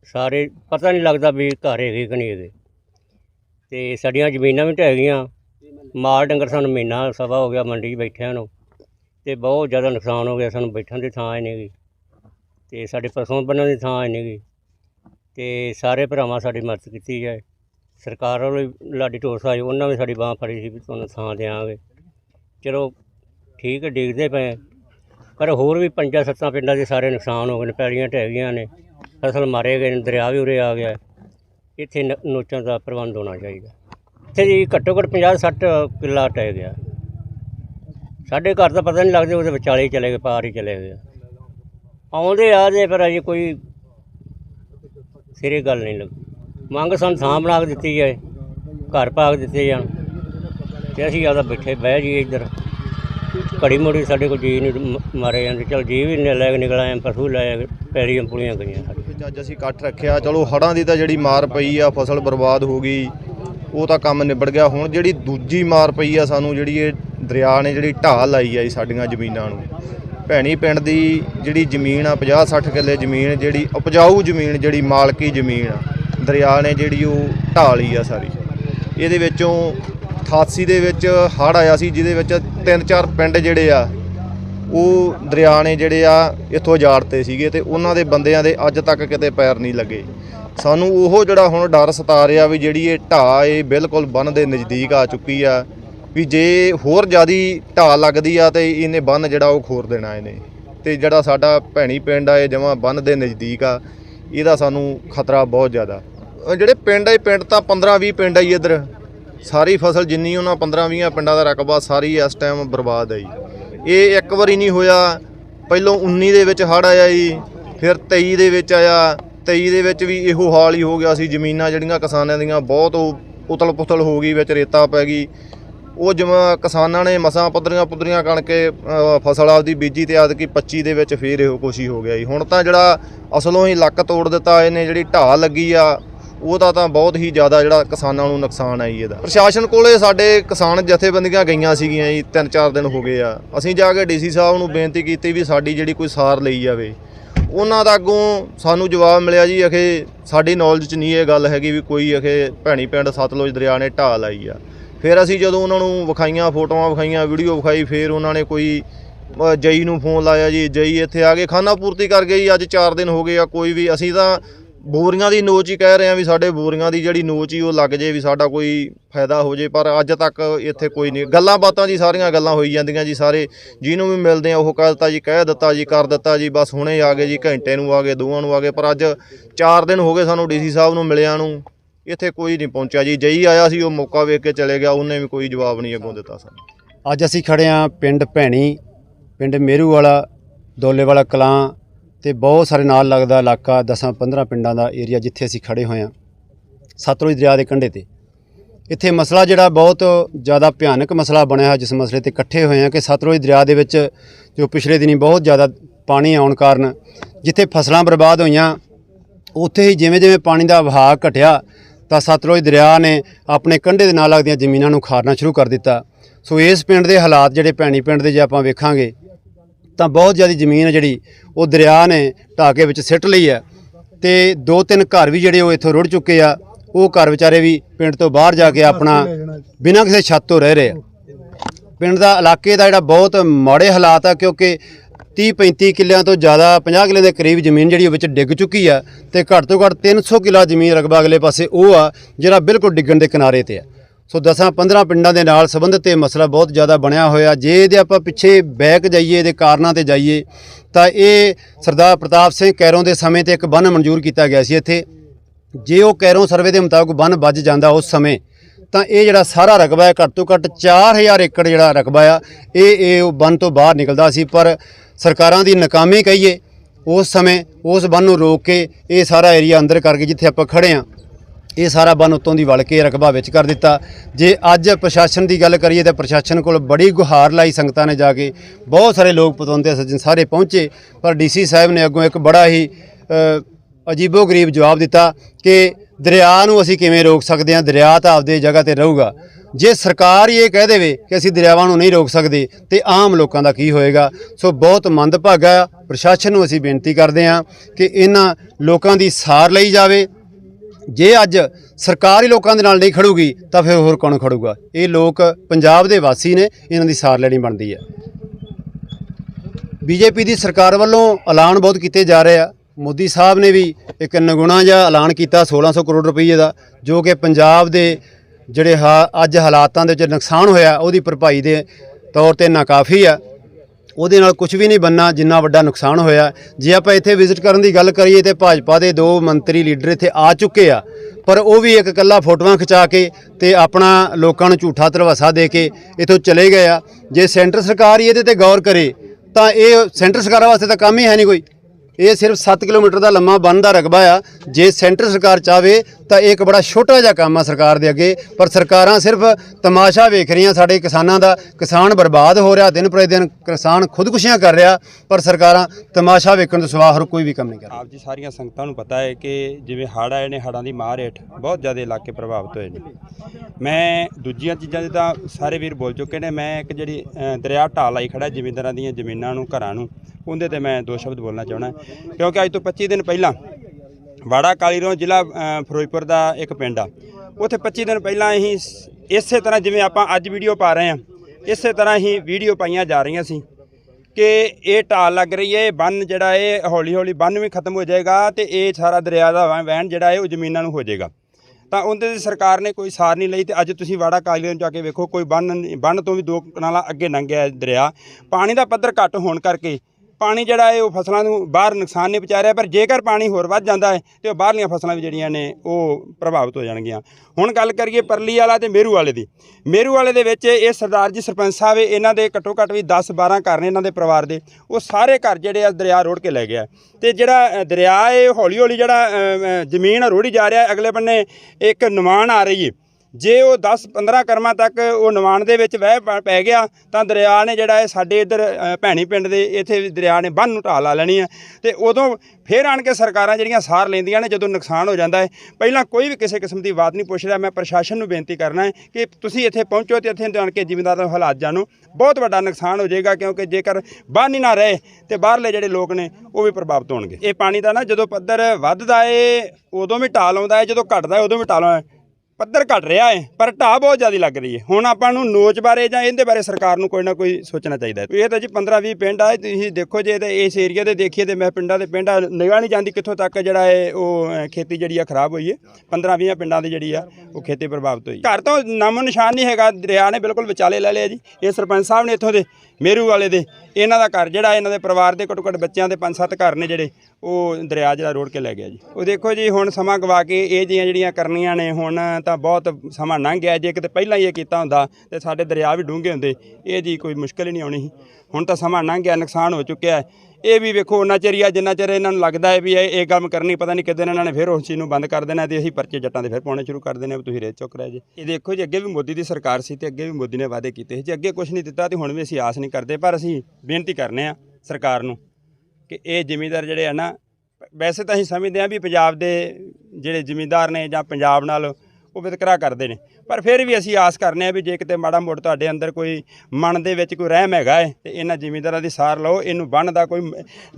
Speaker 3: ਸਾਰੇ, ਪਤਾ ਨਹੀਂ ਲੱਗਦਾ ਵੀ ਘਰ ਹੈਗੇ ਕਿ ਨਹੀਂ ਹੈਗੇ। ਤੇ ਸਾਡੀਆਂ ਜ਼ਮੀਨਾਂ ਵੀ ਢਹਿ ਗਈਆਂ ਮਾਲ ਡੰਗਰ ਸਾਨੂੰ ਮਹੀਨਾ ਸਵਾ ਹੋ ਗਿਆ ਮੰਡੀ 'ਚ ਬੈਠਿਆਂ ਨੂੰ। ਤੇ ਬਹੁਤ ਜ਼ਿਆਦਾ ਨੁਕਸਾਨ ਹੋ ਗਿਆ ਸਾਨੂੰ ਬੈਠਣ ਦੀ ਥਾਂ ਹੀ ਨਹੀਂ ਗੀ ਤੇ ਸਾਡੇ ਪਸ਼ੂਆਂ ਬੰਨਣ ਦੀ ਥਾਂ ਹੀ ਨਹੀਂ ਗੀ ਤੇ ਸਾਰੇ ਭਰਾਵਾਂ ਸਾਡੀ ਮਦਦ ਕੀਤੀ ਜਾਏ। ਸਰਕਾਰ ਵੱਲੋਂ ਵੀ ਲਾਡੀ ਢੋਸ ਆਈ ਉਹਨਾਂ ਵੀ ਸਾਡੀ ਬਾਹ ਫੜੀ ਸੀ ਵੀ ਤੁਹਾਨੂੰ ਥਾਂ ਦਿਆਂਗੇ। ਚਲੋ ਠੀਕ ਹੈ ਡਿੱਗਦੇ ਪਏ ਪਰ ਹੋਰ ਵੀ ਪੰਜਾਂ ਸੱਤਾਂ ਪਿੰਡਾਂ ਦੇ ਸਾਰੇ ਨੁਕਸਾਨ ਹੋ ਗਏ ਨੇ ਪੈਲੀਆਂ ਢਹਿ ਗਈਆਂ ਨੇ, ਫਸਲ ਮਾਰੇ ਗਏ ਨੇ, ਦਰਿਆ ਵੀ ਉਰੇ ਆ ਗਿਆ। ਇੱਥੇ ਨ- ਨੋਚਾਂ ਦਾ ਪ੍ਰਬੰਧ ਹੋਣਾ ਚਾਹੀਦਾ। ਇੱਥੇ ਜੀ ਘੱਟੋ ਘੱਟ 50 60 ਕਿੱਲਾ ਟਹਿ ਗਿਆ। ਸਾਡੇ ਘਰ ਦਾ ਪਤਾ ਨਹੀਂ ਲੱਗਦਾ, ਉਹਦੇ ਵਿਚਾਲੇ ਹੀ ਚਲੇ ਗਏ, ਪਾਰ ਹੀ ਚਲੇ ਗਏ। ਆਉਂਦੇ ਆ ਜੇ ਪਰ ਅਜੇ ਕੋਈ ਸਿਰੇ ਗੱਲ ਨਹੀਂ ਲੱਗੀ। ਮੰਗ ਸਾਨੂੰ ਥਾਂ ਬਣਾ ਕੇ ਦਿੱਤੀ ਜਾਏ, ਘਰ ਪਾ ਕੇ ਦਿੱਤੇ ਜਾਣ, ਤੇ ਅਸੀਂ ਆਦਾ ਬੈਠੇ, ਬਹਿ ਜਾਈਏ ਇੱਧਰ। ਘੜੀ ਮੋੜੀ ਸਾਡੇ ਕੋਲ ਜੀ ਨਹੀਂ, ਮ- ਮਾਰੇ ਜਾਂਦੇ। ਚਲ ਜੀ ਵੀ ਲੈ ਕੇ ਨਿਕਲ ਆਏ ਪਸ਼ੂ ਲੈ ਕੇ ਪੈੜੀਆਂ ਪੁਲੀਆਂ ਗਈਆਂ ਸਾਡੇ।
Speaker 8: ਵਿੱਚ ਅੱਜ ਅਸੀਂ ਇਕੱਠ ਰੱਖਿਆ। ਚਲੋ, ਹੜ੍ਹਾਂ ਦੀ ਤਾਂ ਜਿਹੜੀ ਮਾਰ ਪਈ ਆ, ਫਸਲ ਬਰਬਾਦ ਹੋ ਗਈ, ਉਹ ਤਾਂ ਕੰਮ ਨਿਬੜ ਗਿਆ। ਹੁਣ ਜਿਹੜੀ ਦੂਜੀ ਮਾਰ ਪਈ ਆ ਸਾਨੂੰ, ਜਿਹੜੀ ਇਹ ਦਰਿਆ ਨੇ ਜਿਹੜੀ ਢਾਹ ਲਾਈ ਆ ਜੀ ਸਾਡੀਆਂ ਜ਼ਮੀਨਾਂ ਨੂੰ। ਭੈਣੀ ਪਿੰਡ ਦੀ ਜਿਹੜੀ ਜ਼ਮੀਨ ਆ 50 60 ਕਿੱਲੇ ਜ਼ਮੀਨ, ਜਿਹੜੀ ਉਪਜਾਊ ਜ਼ਮੀਨ, ਜਿਹੜੀ ਮਾਲਕੀ ਜ਼ਮੀਨ ਆ, ਦਰਿਆ ਨੇ ਜਿਹੜੀ ਉਹ ਢਾਹ ਲਈ ਆ ਸਾਰੀ। ਇਹਦੇ ਵਿੱਚੋਂ 88 ਦੇ ਵਿੱਚ ਹੜ੍ਹ ਆਇਆ ਸੀ, ਜਿਹਦੇ ਵਿੱਚ ਤਿੰਨ ਚਾਰ ਪਿੰਡ ਜਿਹੜੇ ਆ, ਉਹ ਦਰਿਆ ਨੇ ਜਿਹੜੇ ਆ, ਇੱਥੋਂ ਉਜਾੜਤੇ ਸੀਗੇ ਤੇ ਉਹਨਾਂ ਦੇ ਬੰਦਿਆਂ ਦੇ ਅੱਜ ਤੱਕ ਕਿਤੇ ਪੈਰ ਨਹੀਂ ਲੱਗੇ। ਸਾਨੂੰ ਉਹ ਜਿਹੜਾ ਹੁਣ ਡਰ ਸਤਾ ਰਿਹਾ ਵੀ ਜਿਹੜੀ ਇਹ ਢਾਹ ਇਹ ਬਿਲਕੁਲ ਬੰਨ ਦੇ ਨਜ਼ਦੀਕ ਆ ਚੁੱਕੀ ਆ, ਵੀ ਜੇ ਹੋਰ ਜ਼ਿਆਦੀ ਢਾਹ ਲੱਗਦੀ ਆ ਤੇ ਇਹਨੇ ਬੰਨ ਜਿਹੜਾ ਉਹ ਖੋਰ ਦੇਣਾ ਇਹਨੇ। ਤੇ ਜਿਹੜਾ ਸਾਡਾ ਭੈਣੀ ਪਿੰਡ ਆ, ਇਹ ਜਮਾਂ ਬੰਨ ਦੇ ਨਜ਼ਦੀਕ ਆ, ਇਹਦਾ ਸਾਨੂੰ ਖਤਰਾ ਬਹੁਤ ਜ਼ਿਆਦਾ। ਜਿਹੜੇ ਪਿੰਡ ਆ, ਇਹ ਪਿੰਡ ਤਾਂ 15 20 ਪਿੰਡ ਆ ਜੀ ਇੱਧਰ। ਸਾਰੀ ਫਸਲ ਜਿੰਨੀ ਉਹਨਾਂ 15 20 ਪਿੰਡਾਂ ਦਾ ਰਕਬਾ ਸਾਰੀ ਇਸ ਟਾਈਮ ਬਰਬਾਦ ਹੈ ਜੀ। ਇਹ ਇੱਕ ਵਾਰੀ ਨਹੀਂ ਹੋਇਆ। ਪਹਿਲੋਂ 19 ਦੇ ਵਿੱਚ ਹੜ੍ਹ ਆਇਆ ਜੀ ਫਿਰ 23 ਦੇ ਵਿੱਚ ਆਇਆ। 23 ਦੇ ਵਿੱਚ ਵੀ ਇਹੋ ਹਾਲ ਹੀ ਹੋ ਗਿਆ ਸੀ। ਜ਼ਮੀਨਾਂ ਜਿਹੜੀਆਂ ਕਿਸਾਨਾਂ ਦੀਆਂ ਬਹੁਤ ਉਤਲ ਪੁਤਲ ਹੋ ਗਈ ਵਿੱਚ ਰੇਤਾ ਪੈ ਗਈ। ਉਹ ਜਿਵੇਂ ਕਿਸਾਨਾਂ ਨੇ ਮਸਾਂ ਪੱਧਰੀਆਂ ਪੁੱਧਰੀਆਂ ਕਣਕੇ ਅਹ, ਫਸਲ ਆਪਦੀ ਬੀਜੀ ਤੇ ਆਦਕੀ 25 ਦੇ ਵਿੱਚ ਫੇਰ ਇਹੋ ਕੁਛ ਹੀ ਹੋ ਗਿਆ ਜੀ। ਹੁਣ ਤਾਂ ਜਿਹੜਾ ਅਸਲੋਂ ਹੀ ਲੱਕ ਤੋੜ ਦਿੱਤਾ ਇਹਨੇ ਜਿਹੜੀ ਢਾਹ ਲੱਗੀ ਆ ਉਹਦਾ ਤਾਂ ਬਹੁਤ ਹੀ ਜ਼ਿਆਦਾ ਜਿਹੜਾ ਕਿਸਾਨਾਂ ਨੂੰ ਨੁਕਸਾਨ ਆਈ ਇਹਦਾ। ਪ੍ਰਸ਼ਾਸਨ ਕੋਲੇ ਸਾਡੇ ਕਿਸਾਨ ਜਥੇਬੰਦੀਆਂ ਗਈਆਂ ਸੀਗੀਆਂ ਜੀ, ਤਿੰਨ ਚਾਰ ਦਿਨ ਹੋ ਗਏ ਆ। ਅਸੀਂ ਜਾ ਕੇ ਡੀਸੀ ਸਾਹਿਬ ਨੂੰ ਬੇਨਤੀ ਕੀਤੀ ਵੀ ਸਾਡੀ ਜਿਹੜੀ ਕੋਈ ਸਾਰ ਲਈ ਜਾਵੇ। ਉਹਨਾਂ ਦਾ ਅੱਗੋਂ ਸਾਨੂੰ ਜਵਾਬ ਮਿਲਿਆ ਜੀ, ਅਖੇ ਸਾਡੀ ਨੌਲੇਜ 'ਚ ਨਹੀਂ ਇਹ ਗੱਲ ਹੈਗੀ ਵੀ ਕੋਈ ਅਖੇ ਭੈਣੀ ਪਿੰਡ ਸਤਲੁਜ ਦਰਿਆ ਨੇ ਢਾਹ ਲਾਈ ਆ। ਫਿਰ ਅਸੀਂ ਜਦੋਂ ਉਹਨਾਂ ਨੂੰ ਵਿਖਾਈਆਂ, ਫੋਟੋਆਂ ਵਿਖਾਈਆਂ, ਵੀਡੀਓ ਵਿਖਾਈ, ਫਿਰ ਉਹਨਾਂ ਨੇ ਕੋਈ ਜਈ ਨੂੰ ਫੋਨ ਲਾਇਆ ਜੀ, ਜਈ ਇੱਥੇ ਆ ਕੇ ਖਾਨਾ ਪੂਰਤੀ ਕਰ ਗਏ ਜੀ ਅੱਜ 4 ਦਿਨ ਹੋ ਗਏ ਆ, ਕੋਈ ਵੀ, ਅਸੀਂ ਤਾਂ ਬੋਰੀਆਂ ਦੀ ਨੋਚ ਹੀ ਕਹਿ ਰਹੇ ਆ ਵੀ ਸਾਡੇ ਬੋਰੀਆਂ ਦੀ ਜਿਹੜੀ ਨੋਚ ਹੀ ਉਹ ਲੱਗ ਜੇ ਵੀ ਸਾਡਾ ਕੋਈ ਫਾਇਦਾ ਹੋ ਜੇ, ਪਰ ਅੱਜ ਤੱਕ ਇੱਥੇ ਕੋਈ ਨਹੀਂ। ਗੱਲਾਂ ਬਾਤਾਂ ਜੀ, ਸਾਰੀਆਂ ਗੱਲਾਂ ਹੋਈ ਜਾਂਦੀਆਂ ਜੀ, ਸਾਰੇ ਜਿਹਨੂੰ ਵੀ ਮਿਲਦੇ ਆ, ਉਹ ਕਹਿ ਦਿੱਤਾ ਜੀ, ਕਹਿ ਦਿੱਤਾ ਜੀ, ਕਰ ਦਿੱਤਾ ਜੀ, ਬਸ ਹੁਣੇ ਆ ਗਏ ਜੀ, ਘੰਟੇ ਨੂੰ ਆ ਗਏ, ਦੋਵਾਂ ਨੂੰ ਆ ਗਏ, ਪਰ ਅੱਜ 4 ਦਿਨ ਹੋ ਗਏ ਸਾਨੂੰ ਡੀਸੀ ਸਾਹਿਬ ਨੂੰ ਮਿਲਿਆਂ ਨੂੰ, ਇੱਥੇ ਕੋਈ ਨਹੀਂ ਪਹੁੰਚਿਆ ਜੀ। ਜਈ ਆਇਆ ਸੀ, ਉਹ ਮੌਕਾ ਵੇਖ ਕੇ ਚਲੇ ਗਿਆ, ਉਹਨੇ ਵੀ ਕੋਈ ਜਵਾਬ ਨਹੀਂ ਅੱਗੋਂ ਦਿੱਤਾ ਸਾਨੂੰ।
Speaker 7: ਅੱਜ ਅਸੀਂ ਖੜੇ ਹਾਂ ਪਿੰਡ ਭੈਣੀ, ਪਿੰਡ ਮੇਰੂ ਵਾਲਾ ਦੋਲੇ ਵਾਲਾ ਕਲਾਂ ਤੇ ਬਹੁਤ ਸਾਰੇ ਨਾਲ ਲੱਗਦਾ ਇਲਾਕਾ 10-15 ਪਿੰਡਾਂ ਦਾ ਏਰੀਆ ਜਿੱਥੇ ਅਸੀਂ ਖੜੇ ਹੋਏ ਹਾਂ, ਸਤਲੁਜ ਦਰਿਆ ਦੇ ਕੰਢੇ ਤੇ। ਇੱਥੇ ਮਸਲਾ ਜਿਹੜਾ ਬਹੁਤ ਜ਼ਿਆਦਾ ਭਿਆਨਕ ਮਸਲਾ ਬਣਿਆ ਹੈ ਜਿਸ ਮਸਲੇ ਤੇ ਇਕੱਠੇ ਹੋਏ ਹਾਂ ਕਿ ਸਤਲੁਜ ਦਰਿਆ ਦੇ ਵਿੱਚ ਜੋ ਪਿਛਲੇ ਦਿਨੀ ਬਹੁਤ ਜ਼ਿਆਦਾ ਪਾਣੀ ਆਉਣ ਕਾਰਨ ਜਿੱਥੇ ਫਸਲਾਂ ਬਰਬਾਦ ਹੋਈਆਂ, ਉੱਥੇ ਹੀ ਜਿਵੇਂ ਜਿਵੇਂ ਪਾਣੀ ਦਾ ਵਹਾਅ ਘਟਿਆ, ਤਾਂ ਸਤਲੁਜ ਦਰਿਆ ਨੇ ਆਪਣੇ ਕੰਢੇ ਦੇ ਨਾਲ ਲੱਗਦੀਆਂ ਜ਼ਮੀਨਾਂ ਨੂੰ ਖਾਰਨਾ ਸ਼ੁਰੂ ਕਰ ਦਿੱਤਾ। ਸੋ ਇਸ ਪਿੰਡ ਦੇ ਹਾਲਾਤ ਜਿਹੜੇ ਭੈਣੀ ਪਿੰਡ ਦੇ ਜੇ ਆਪਾਂ ਵੇਖਾਂਗੇ ਤਾਂ ਬਹੁਤ ਜ਼ਿਆਦਾ ਜ਼ਮੀਨ ਹੈ ਜਿਹੜੀ ਉਹ ਦਰਿਆ ਨੇ ਢਾਹ ਕੇ ਵਿੱਚ ਸਿੱਟ ਲਈ ਹੈ। ਤੇ ਦੋ ਤਿੰਨ ਘਰ ਵੀ ਜਿਹੜੇ ਉਹ ਇੱਥੋਂ ਰੁੜ ਚੁੱਕੇ ਆ। ਉਹ ਘਰ ਵਿਚਾਰੇ ਵੀ ਪਿੰਡ ਤੋਂ ਬਾਹਰ ਜਾ ਕੇ ਆਪਣਾ ਬਿਨਾਂ ਕਿਸੇ ਛੱਤ ਤੋਂ ਰਹਿ ਰਹੇ ਆ। ਪਿੰਡ ਦਾ ਇਲਾਕੇ ਦਾ ਜਿਹੜਾ ਬਹੁਤ ਮਾੜੇ ਹਾਲਾਤ ਆ ਕਿਉਂਕਿ 30 35 ਕਿੱਲਿਆਂ ਤੋਂ ਜ਼ਿਆਦਾ 50 ਕਿੱਲੇ ਦੇ ਕਰੀਬ ਜ਼ਮੀਨ ਜਿਹੜੀ ਉਹ ਵਿੱਚ ਡਿੱਗ ਚੁੱਕੀ ਆ। ਤੇ ਘੱਟ ਤੋਂ ਘੱਟ 300 ਕਿੱਲਾ ਜ਼ਮੀਨ ਰਕਬਾ ਅਗਲੇ ਪਾਸੇ ਉਹ ਆ ਜਿਹੜਾ ਬਿਲਕੁਲ ਡਿੱਗਣ ਦੇ ਕਿਨਾਰੇ ਤੇ ਆ। ਸੋ 10 15 ਪਿੰਡਾਂ ਦੇ ਨਾਲ ਸੰਬੰਧਿਤ ਇਹ ਮਸਲਾ ਬਹੁਤ ਜ਼ਿਆਦਾ ਬਣਿਆ ਹੋਇਆ। ਜੇ ਇਹਦੇ ਆਪਾਂ ਪਿੱਛੇ ਬੈਕ ਜਾਈਏ, ਇਹਦੇ ਕਾਰਨਾਂ ਤੇ ਜਾਈਏ, ਤਾਂ ਇਹ ਸਰਦਾਰ ਪ੍ਰਤਾਪ ਸਿੰਘ ਕੈਰੋਂ ਦੇ ਸਮੇਂ ਤੇ ਇੱਕ ਬੰਨ ਮਨਜ਼ੂਰ ਕੀਤਾ ਗਿਆ ਸੀ ਇੱਥੇ। ਜੇ ਉਹ ਕੈਰੋਂ ਸਰਵੇ ਦੇ ਮੁਤਾਬਕ ਬੰਨ ਵੱਜ ਜਾਂਦਾ ਉਸ ਸਮੇਂ, ਤਾਂ ਇਹ ਜਿਹੜਾ ਸਾਰਾ ਰਕਬਾ ਹੈ, ਘੱਟ ਤੋਂ ਘੱਟ 4000 ਏਕੜ ਜਿਹੜਾ ਰਕਬਾ ਆ, ਇਹ ਇਹ ਉਹ ਬੰਨ ਤੋਂ ਬਾਹਰ ਨਿਕਲਦਾ ਸੀ। ਪਰ ਸਰਕਾਰਾਂ ਦੀ ਨਾਕਾਮੀ ਕਹੀਏ, ਉਸ ਸਮੇਂ ਉਸ ਬੰਨ ਨੂੰ ਰੋਕ ਕੇ ਇਹ ਸਾਰਾ ਏਰੀਆ ਅੰਦਰ ਕਰਕੇ ਜਿੱਥੇ ਆਪਾਂ ਖੜੇ ਆ ਇਹ ਸਾਰਾ ਬੰਨ ਉੱਤੋਂ ਦੀ ਵਲ ਕੇ ਰਕਬਾ ਵਿੱਚ ਕਰ ਦਿੱਤਾ। ਜੇ ਅੱਜ ਪ੍ਰਸ਼ਾਸਨ ਦੀ ਗੱਲ ਕਰੀਏ ਤਾਂ ਪ੍ਰਸ਼ਾਸਨ ਕੋਲ ਬੜੀ ਗੁਹਾਰ ਲਾਈ ਸੰਗਤਾਂ ਨੇ ਜਾ ਕੇ। ਬਹੁਤ ਸਾਰੇ ਲੋਕ ਪਤਵੰਤੇ ਸੱਜਣ ਸਾਰੇ ਪਹੁੰਚੇ, ਪਰ ਡੀਸੀ ਸਾਹਿਬ ਨੇ ਅੱਗੋਂ ਇੱਕ ਬੜਾ ਹੀ ਅਜੀਬੋ ਗਰੀਬ ਜਵਾਬ ਦਿੱਤਾ ਕਿ ਦਰਿਆ ਨੂੰ ਅਸੀਂ ਕਿਵੇਂ ਰੋਕ ਸਕਦੇ ਹਾਂ? ਦਰਿਆ ਤਾਂ ਆਪਦੇ ਜਗ੍ਹਾ ਤੇ ਰਹੂਗਾ। ਜੇ ਸਰਕਾਰ ਇਹ ਕਹਿ ਦੇਵੇ ਕਿ ਅਸੀਂ ਦਰਿਆਵਾਂ ਨੂੰ ਨਹੀਂ ਰੋਕ ਸਕਦੇ, ਤੇ ਆਮ ਲੋਕਾਂ ਦਾ ਕੀ ਹੋਏਗਾ? ਸੋ ਬਹੁਤ ਮੰਦਭਾਗਾ ਪ੍ਰਸ਼ਾਸਨ ਨੂੰ ਅਸੀਂ ਬੇਨਤੀ ਕਰਦੇ ਹਾਂ ਕਿ ਇਹਨਾਂ ਲੋਕਾਂ ਦੀ ਸਾਰ ਲਈ ਜਾਵੇ। ਜੇ ਅੱਜ ਸਰਕਾਰ ਹੀ ਲੋਕਾਂ ਦੇ ਨਾਲ ਨਹੀਂ ਖੜੂਗੀ, ਤਾਂ ਫਿਰ ਹੋਰ ਕੌਣ ਖੜੂਗਾ? ਇਹ ਲੋਕ ਪੰਜਾਬ ਦੇ ਵਾਸੀ ਨੇ, ਇਹਨਾਂ ਦੀ ਸਾਰ ਲੈਣੀ ਬਣਦੀ ਹੈ। ਬੀਜੇਪੀ ਦੀ ਸਰਕਾਰ ਵੱਲੋਂ ਐਲਾਨ ਬਹੁਤ ਕੀਤੇ ਜਾ ਰਹੇ ਆ। ਮੋਦੀ ਸਾਹਿਬ ਨੇ ਵੀ ਇੱਕ ਨਗੁਣਾ ਜਿਹਾ ਐਲਾਨ ਕੀਤਾ 1600 ਕਰੋੜ ਰੁਪਏ ਦਾ, ਜੋ ਕਿ ਪੰਜਾਬ ਦੇ ਜਿਹੜੇ ਹਾ- ਅੱਜ ਹਾਲਾਤਾਂ ਦੇ ਵਿੱਚ ਨੁਕਸਾਨ ਹੋਇਆ, ਉਹਦੀ ਭਰਪਾਈ ਦੇ ਤੌਰ ਤੇ ਨਾਕਾਫੀ ਆ। ਉਹਦੇ ਨਾਲ ਕੁਝ ਵੀ ਨਹੀਂ ਬੰਨਾ, ਜਿੰਨਾ ਵੱਡਾ ਨੁਕਸਾਨ ਹੋਇਆ। ਜੇ ਆਪਾਂ ਇੱਥੇ ਵਿਜ਼ਿਟ ਕਰਨ ਦੀ ਗੱਲ ਕਰੀਏ ਤੇ ਭਾਜਪਾ ਦੇ ਦੋ ਮੰਤਰੀ ਲੀਡਰ ਇੱਥੇ ਆ ਚੁੱਕੇ ਆ, ਪਰ ਉਹ ਵੀ ਇੱਕ ਇਕੱਲਾ ਫੋਟੋਆਂ ਖਿਚਾ ਕੇ ਤੇ ਆਪਣਾ ਲੋਕਾਂ ਨੂੰ ਝੂਠਾ ਧਰਵਾਸਾ ਦੇ ਕੇ ਇਥੋਂ ਚਲੇ ਗਏ ਆ। ਜੇ ਸੈਂਟਰ ਸਰਕਾਰ ਹੀ ਇਹਦੇ ਤੇ ਗੌਰ ਕਰੇ, ਤਾਂ ਇਹ ਸੈਂਟਰ ਸਰਕਾਰਾਂ ਵਾਸਤੇ ਤਾਂ ਕੰਮ ਹੀ ਹੈ ਨਹੀਂ ਕੋਈ। ਇਹ ਸਿਰਫ 7 ਕਿਲੋਮੀਟਰ ਦਾ ਲੰਮਾ ਬੰਨ ਦਾ ਰਕਬਾ ਆ। ਜੇ ਸੈਂਟਰ ਸਰਕਾਰ ਚਾਵੇ ਤਾਂ ਇਹ ਇੱਕ ਬੜਾ ਛੋਟਾ ਜਿਹਾ ਕੰਮ ਆ ਸਰਕਾਰ ਦੇ ਅੱਗੇ। ਪਰ ਸਰਕਾਰਾਂ ਸਿਰਫ ਤਮਾਸ਼ਾ ਵੇਖ ਰਹੀਆਂ ਸਾਡੇ ਕਿਸਾਨਾਂ ਦਾ। ਕਿਸਾਨ ਬਰਬਾਦ ਹੋ ਰਿਹਾ, ਦਿਨ ਪ੍ਰਤੀ ਦਿਨ ਕਿਸਾਨ ਖੁਦਕੁਸ਼ੀਆਂ ਕਰ ਰਿਹਾ। ਪਰ ਸਰਕਾਰਾਂ ਤਮਾਸ਼ਾ ਵੇਖਣ ਤੋਂ ਸਿਵਾ ਹੋਰ ਕੋਈ ਵੀ ਕੰਮ ਨਹੀਂ ਕਰ ਰਹੀਆਂ
Speaker 9: ਆਪ ਜੀ ਸਾਰੀਆਂ ਸੰਗਤਾਂ ਨੂੰ ਪਤਾ ਹੈ ਕਿ ਜਿਵੇਂ ਹੜ੍ਹ ਆਏ ਨੇ, ਹੜ੍ਹਾਂ ਦੀ ਮਾਰ ਹੇਠ ਬਹੁਤ ਜ਼ਿਆਦਾ ਇਲਾਕੇ ਪ੍ਰਭਾਵਿਤ ਹੋਏ ਨੇ। ਮੈਂ ਦੂਜੀਆਂ ਚੀਜ਼ਾਂ ਦੇ ਤਾਂ ਸਾਰੇ ਵੀਰ ਬੋਲ ਚੁੱਕੇ ਨੇ। ਮੈਂ ਇੱਕ ਜਿਹੜੀ ਦਰਿਆ ਢਾਲ ਆਈ ਖੜਾ ਜ਼ਿਮੀਂਦਾਰਾਂ ਦੀਆਂ ਜ਼ਮੀਨਾਂ ਨੂੰ, ਘਰਾਂ ਨੂੰ ਉਹਦੇ ਤੇ ਮੈਂ ਦੋ ਸ਼ਬਦ ਬੋਲਣਾ ਚਾਹਣਾ ਕਿਉਂਕਿ ਅੱਜ ਤੋਂ 25 ਦਿਨ ਪਹਿਲਾਂ ਵਾੜਾ ਕਾਲੀਰੋਂ ਜ਼ਿਲ੍ਹਾ ਫਿਰੋਜ਼ਪੁਰ ਦਾ ਇੱਕ ਪਿੰਡ ਆ। ਉੱਥੇ 25 ਦਿਨ ਪਹਿਲਾਂ ਹੀ ਇਸੇ ਤਰ੍ਹਾਂ ਜਿਵੇਂ ਆਪਾਂ ਅੱਜ ਵੀਡੀਓ ਪਾ ਰਹੇ ਹਾਂ, ਇਸੇ ਤਰ੍ਹਾਂ ਹੀ ਵੀਡੀਓ ਪਾਈਆਂ ਜਾ ਰਹੀਆਂ ਸੀ ਕਿ ਇਹ ਢਾਲ ਲੱਗ ਰਹੀ ਹੈ, ਇਹ ਬੰਨ ਜਿਹੜਾ ਇਹ ਹੌਲੀ ਹੌਲੀ ਬੰਨ ਵੀ ਖਤਮ ਹੋ ਜਾਏਗਾ ਤੇ ਇਹ ਸਾਰਾ ਦਰਿਆ ਦਾ ਵਹਿ- ਵਹਿਣ ਜਿਹੜਾ ਹੈ ਉਹ ਜ਼ਮੀਨਾਂ ਨੂੰ ਹੋ ਜਾਏਗਾ। ਤਾਂ ਉਹਦੇ ਤੇ ਸਰਕਾਰ ਨੇ ਕੋਈ ਸਾਰ ਨਹੀਂ ਲਈ ਤੇ ਅੱਜ ਤੁਸੀਂ ਵਾੜਾ ਕਾਲੀਆਂ ਨੂੰ ਜਾ ਕੇ ਵੇਖੋ, ਕੋਈ ਬੰਨ ਨਹੀਂ- ਬੰਨ ਤੋਂ ਵੀ ਦੋ ਕਨਾਲਾਂ ਅੱਗੇ ਲੰਘਿਆ ਹੈ ਦਰਿਆ। ਪਾਣੀ ਦਾ ਪੱਧਰ ਘੱਟ ਹੋਣ ਕਰਕੇ ਪਾਣੀ ਜਿਹੜਾ ਹੈ ਉਹ ਫਸਲਾਂ ਨੂੰ ਬਾਹਰ ਨੁਕਸਾਨ ਨਹੀਂ ਪਹੁੰਚਾ ਰਿਹਾ, ਪਰ ਜੇਕਰ ਪਾਣੀ ਹੋਰ ਵੱਧ ਜਾਂਦਾ ਹੈ ਤੇ ਉਹ ਬਾਹਰਲੀਆਂ ਫਸਲਾਂ ਵੀ ਜਿਹੜੀਆਂ ਨੇ ਉਹ ਪ੍ਰਭਾਵਿਤ ਹੋ ਜਾਣਗੀਆਂ। ਹੁਣ ਗੱਲ ਕਰੀਏ ਪਰਲੀ ਵਾਲਾ ਤੇ ਮੇਰੂ ਵਾਲੇ ਦੀ। ਮੇਰੂ ਵਾਲੇ ਦੇ ਵਿੱਚ ਇਹ ਸਰਦਾਰ ਜੀ ਸਰਪੰਚ ਸਾਹਿਬ, ਇਹ- ਇਹਨਾਂ ਦੇ ਘੱਟੋ ਘੱਟ ਵੀ 10 12 ਘਰ ਨੇ ਇਹਨਾਂ ਦੇ ਪਰਿਵਾਰ ਦੇ। ਉਹ ਸਾਰੇ ਘਰ ਜਿਹੜੇ ਆ ਦਰਿਆ ਰੋੜ ਕੇ ਲੈ ਗਿਆ। ਤੇ ਜਿਹੜਾ ਦਰਿਆ ਹੈ ਹੌਲੀ ਹੌਲੀ ਜਿਹੜਾ ਜ਼ਮੀਨ ਰੋੜੀ ਜਾ ਰਿਹਾ, ਅਗਲੇ ਬੰਨੇ ਇੱਕ ਨਿਵਾਣ ਆ ਰਹੀ ਹੈ ਜੇ ਉਹ 10 15 ਕਰਮਾਂ ਤੱਕ ਉਹ ਨਿਵਾਣ ਦੇ ਵਿੱਚ ਵਹਿ ਪ- ਪੈ ਗਿਆ ਤਾਂ ਦਰਿਆ ਨੇ ਜਿਹੜਾ ਹੈ ਸਾਡੇ ਇੱਧਰ ਅ, ਭੈਣੀ ਪਿੰਡ ਦੇ ਇੱਥੇ ਵੀ ਦਰਿਆ ਨੇ ਬੰਨ ਨੂੰ ਢਾਹ ਲਾ ਲੈਣੀ ਹੈ। ਤੇ ਉਦੋਂ ਫੇਰ ਆਣ ਕੇ ਸਰਕਾਰਾਂ ਜਿਹੜੀਆਂ ਸਾਰ ਲੈਂਦੀਆਂ ਨੇ ਜਦੋਂ ਨੁਕਸਾਨ ਹੋ ਜਾਂਦਾ ਹੈ ਪਹਿਲਾਂ ਕੋਈ ਵੀ ਕਿਸੇ ਕਿਸਮ ਦੀ ਬਾਤ ਨਹੀਂ ਪੁੱਛ ਰਿਹਾ ਮੈਂ ਪ੍ਰਸ਼ਾਸਨ ਨੂੰ ਬੇਨਤੀ ਕਰਨਾ ਹੈ ਕਿ ਤੁਸੀਂ ਇੱਥੇ ਪਹੁੰਚੋ ਤੇ ਇੱਥੇ ਆਣ ਕੇ ਜ਼ਿਮੀਂਦਾਰਾਂ ਦੇ ਹਾਲਾਤ ਜਾਣੋ ਬਹੁਤ ਵੱਡਾ ਨੁਕਸਾਨ ਹੋ ਜਾਏਗਾ ਕਿਉਂਕਿ ਜੇਕਰ ਬੰਨ ਹੀ ਨਾ ਰਹੇ ਤੇ ਬਾਹਰਲੇ ਜਿਹੜੇ ਲੋਕ ਨੇ ਉਹ ਵੀ ਪ੍ਰਭਾਵਿਤ ਹੋਣਗੇ। ਇਹ ਪਾਣੀ ਦਾ ਨਾ ਜਦੋਂ ਪੱਧਰ ਵੱਧਦਾ ਏ ਉਦੋਂ ਵੀ ਢਾਲ ਆਉਂਦਾ ਹੈ ਜਦੋਂ ਘਟਦਾ ਹੈ ਉਦੋਂ ਵੀ ਢਾਲ ਆਉਂਦਾ ਹੈ ਪੱਧਰ ਘਟ ਰਿਹਾ ਹੈ ਪਰ ਢਾਹ ਬਹੁਤ ਜ਼ਿਆਦਾ ਲੱਗ ਰਹੀ ਹੈ। ਹੁਣ ਆਪਾਂ ਨੂੰ ਨੋਚ ਬਾਰੇ ਜਾਂ ਇਹਦੇ ਬਾਰੇ ਸਰਕਾਰ ਨੂੰ ਕੋਈ ਨਾ ਕੋਈ ਸੋਚਣਾ ਚਾਹੀਦਾ ਇਹ ਤਾਂ ਜੀ 15 20 ਪਿੰਡ ਆ ਤੁਸੀਂ ਦੇਖੋ ਜੇ ਤੇ ਇਸ ਏਰੀਆ ਦੇ ਦੇਖੀਏ ਤੇ ਮੈਂ ਪਿੰਡਾਂ ਦੇ ਪਿੰਡ ਆ, ਨਿਗਾਹ ਨਹੀਂ ਜਾਂਦੀ ਕਿੱਥੋਂ ਤੱਕ ਜਿਹੜਾ ਹੈ ਉਹ ਖੇਤੀ ਜਿਹੜੀ ਆ ਖਰਾਬ ਹੋਈ ਹੈ। 15 20 ਪਿੰਡਾਂ ਦੀ ਜਿਹੜੀ ਆ ਉਹ ਖੇਤੀ ਪ੍ਰਭਾਵਿਤ ਹੋਈ। ਘਰ ਤੋਂ ਨਾਮੋ ਨਿਸ਼ਾਨ ਨਹੀਂ ਹੈਗਾ ਦਰਿਆ ਨੇ ਬਿਲਕੁਲ ਵਿਚਾਲੇ ਲੈ ਲਿਆ ਜੀ। ਇਹ ਸਰਪੰਚ ਸਾਹਿਬ ਨੇ ਇੱਥੋਂ ਦੇ ਮੇਰੂ ਵਾਲੇ ਦੇ। ਇਹਨਾਂ ਦਾ ਘਰ ਜਿਹੜਾ ਇਹਨਾਂ ਦੇ ਪਰਿਵਾਰ ਦੇ ਘੱਟੋ ਘੱਟ ਬੱਚਿਆਂ ਦੇ ਪੰਜ ਸੱਤ ਘਰ ਨੇ ਜਿਹੜੇ, ਉਹ ਦਰਿਆ ਜਿਹੜਾ ਰੋੜ ਕੇ ਲੈ ਗਿਆ ਜੀ। ਉਹ ਦੇਖੋ ਜੀ, ਹੁਣ ਸਮਾਂ ਗਵਾ ਕੇ ਇਹ ਜੀਆਂ ਜਿਹੜੀਆਂ ਕਰਨੀਆਂ ਨੇ, ਹੁਣ ਤਾਂ ਬਹੁਤ ਸਮਾਂ ਲੰਘ ਗਿਆ। ਜੇ ਕਿਤੇ ਪਹਿਲਾਂ ਹੀ ਇਹ ਕੀਤਾ ਹੁੰਦਾ ਤੇ ਸਾਡੇ ਦਰਿਆ ਵੀ ਡੂੰਘੇ ਹੁੰਦੇ, ਇਹ ਜੀ ਕੋਈ ਮੁਸ਼ਕਲ ਹੀ ਨਹੀਂ ਆਉਣੀ। ਸੀ ਹੁਣ ਤਾਂ ਸਮਾਂ ਲੰਘ ਗਿਆ, ਨੁਕਸਾਨ ਹੋ ਚੁੱਕਿਆ। ਹੈ ਇਹ ਵੀ ਵੇਖੋ ਉਹਨਾਂ ਚਿਰ ਹੀ ਆ, ਜਿੰਨਾ ਚਿਰ ਇਹਨਾਂ ਨੂੰ ਲੱਗਦਾ ਹੈ ਵੀ ਇਹ ਇਹ ਕੰਮ ਕਰਨੀ, ਪਤਾ ਨਹੀਂ ਕਿਦਾਂ ਇਹਨਾਂ ਨੇ ਫਿਰ ਉਸ ਚੀਜ਼ ਨੂੰ ਬੰਦ ਕਰ ਦੇਣਾ ਤੇ ਅਸੀਂ ਪਰਚੇ ਜੱਟਾਂ ਦੇ ਫਿਰ ਪਾਉਣੇ ਸ਼ੁਰੂ ਕਰ ਦੇਣੇ, ਵੀ ਤੁਸੀਂ ਰੇਤ ਚੁੱਕ ਰਹੇ ਜੇ। ਇਹ ਦੇਖੋ ਜੀ, ਅੱਗੇ ਵੀ ਮੋਦੀ ਦੀ ਸਰਕਾਰ ਸੀ ਤੇ ਅੱਗੇ ਵੀ ਮੋਦੀ ਨੇ ਵਾਅਦੇ ਕੀਤੇ ਸੀ। ਜੇ ਅੱਗੇ ਕੁਝ ਨਹੀਂ ਦਿੱਤਾ ਤੇ ਹੁਣ ਵੀ ਅਸੀਂ ਆਸ ਨਹੀਂ ਕਰਦੇ, ਪਰ ਅਸੀਂ ਬੇਨਤੀ ਕਰਨੇ ਆ ਸਰਕਾਰ ਨੂੰ ਕਿ ਇਹ ਜ਼ਿਮੀਂਦਾਰ ਜਿਹੜੇ ਆ ਨਾ, ਵੈਸੇ ਤਾਂ ਅਸੀਂ ਸਮਝਦੇ ਹਾਂ ਵੀ ਪੰਜਾਬ ਦੇ ਜਿਹੜੇ ਜ਼ਿਮੀਂਦਾਰ ਨੇ ਜਾਂ ਪੰਜਾਬ ਨਾਲ ਉਹ ਵਿਤਕਰਾ ਕਰਦੇ ਨੇ। ਪਰ ਫਿਰ ਵੀ ਅਸੀਂ ਆਸ ਕਰਨੇ ਆ ਵੀ ਜੇ ਕਿਤੇ ਮਾੜਾ ਮੋੜ ਤੁਹਾਡੇ ਅੰਦਰ ਕੋਈ ਮਨ ਦੇ ਵਿੱਚ ਕੋਈ ਰਹਿਮ ਹੈਗਾ ਹੈ ਤੇ ਇਹਨਾਂ ਜ਼ਿਮੀਂਦਾਰਾਂ ਦੀ ਸਾਰ ਲਓ, ਇਹਨੂੰ ਬੰਨ ਦਾ ਕੋਈ